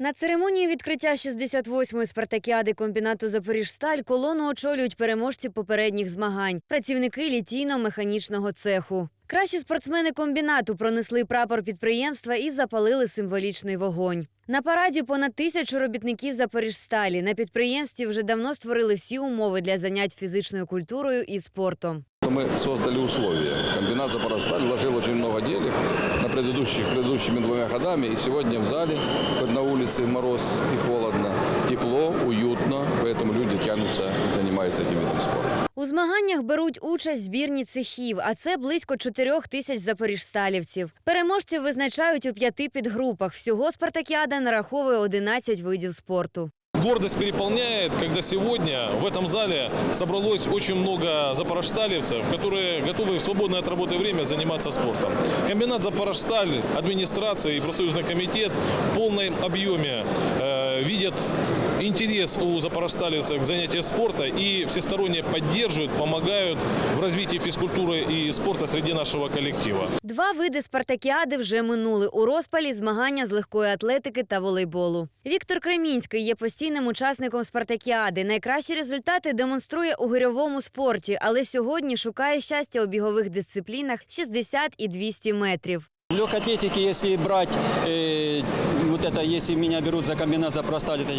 На церемонії відкриття 68-ї спартакіади комбінату Запоріжсталь колону очолюють переможці попередніх змагань, працівники літійно-механічного цеху. Кращі спортсмени комбінату пронесли прапор підприємства і запалили символічний вогонь. На параді понад тисячу робітників Запоріжсталі. На підприємстві вже давно створили всі умови для занять фізичною культурою і спортом. Мы создали условия. Комбинат «Запорожсталь» вложил очень много денег на предыдущих, предыдущими двумя годами. И сегодня в зале, хоть на улице мороз и холодно, тепло, уютно. Поэтому люди тянутся и занимаются этим видом спорта. У змаганнях беруть участь збірні цехів, а це близько чотирьох тисяч запоріжсталівців. Переможців визначають у п'яти підгрупах. Всього спартакіада нараховує 11 видів спорту. Гордость переполняет, когда сегодня в этом зале собралось очень много запорожсталевцев, которые готовы в свободное от работы время заниматься спортом. Комбинат «Запорожсталь», администрация и профсоюзный комитет в полном объеме видят интерес у запорожсталевцев к занятию спорта и всесторонне поддерживают, помогают в развитии физкультуры и спорта среди нашего коллектива. Два види спартакіади вже минули у розпалі змагання з легкої атлетики та волейболу. Віктор Кремінський є постійним учасником спартакіади. Найкращі результати демонструє у гирьовому спорті, але сьогодні шукає щастя у бігових дисциплінах 60 і 200 метрів. В легкой атлетике, если брать, э, вот это, если меня берут за комбинат за просталь, это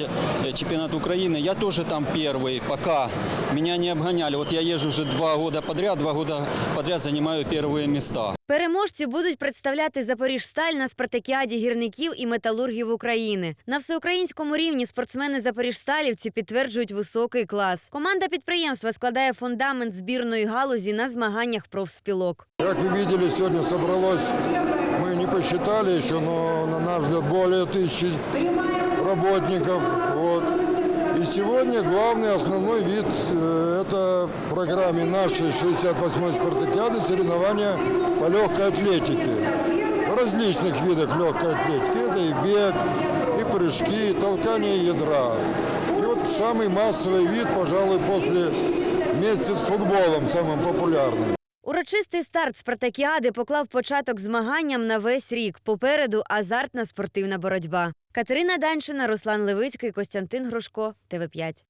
э, чемпионат Украины, я тоже там первый, пока меня не обгоняли. Вот я езжу уже два года подряд, два года подряд занимаю первые места. Переможці будуть представляти Запоріжсталь на спартакіаді гірників і металургів України. На всеукраїнському рівні спортсмени запоріжсталівці підтверджують високий клас. Команда підприємства складає фундамент збірної галузі на змаганнях профспілок. Как вы видели, сегодня собралось, мы не посчитали еще, но на наш взгляд более тысячи работников. Вот. И сегодня главный основной вид э, это в программе нашей 68-й спартакиады соревнования по легкой атлетике. В различных видах легкой атлетики. Это и бег, и прыжки, и толкание ядра. И вот самый массовый вид, пожалуй, после вместе с футболом самым популярным. Урочистий старт спартакіади поклав початок змаганням на весь рік. Попереду азартна спортивна боротьба. Катерина Даншина, Руслан Левицький, Костянтин Грушко, ТВ 5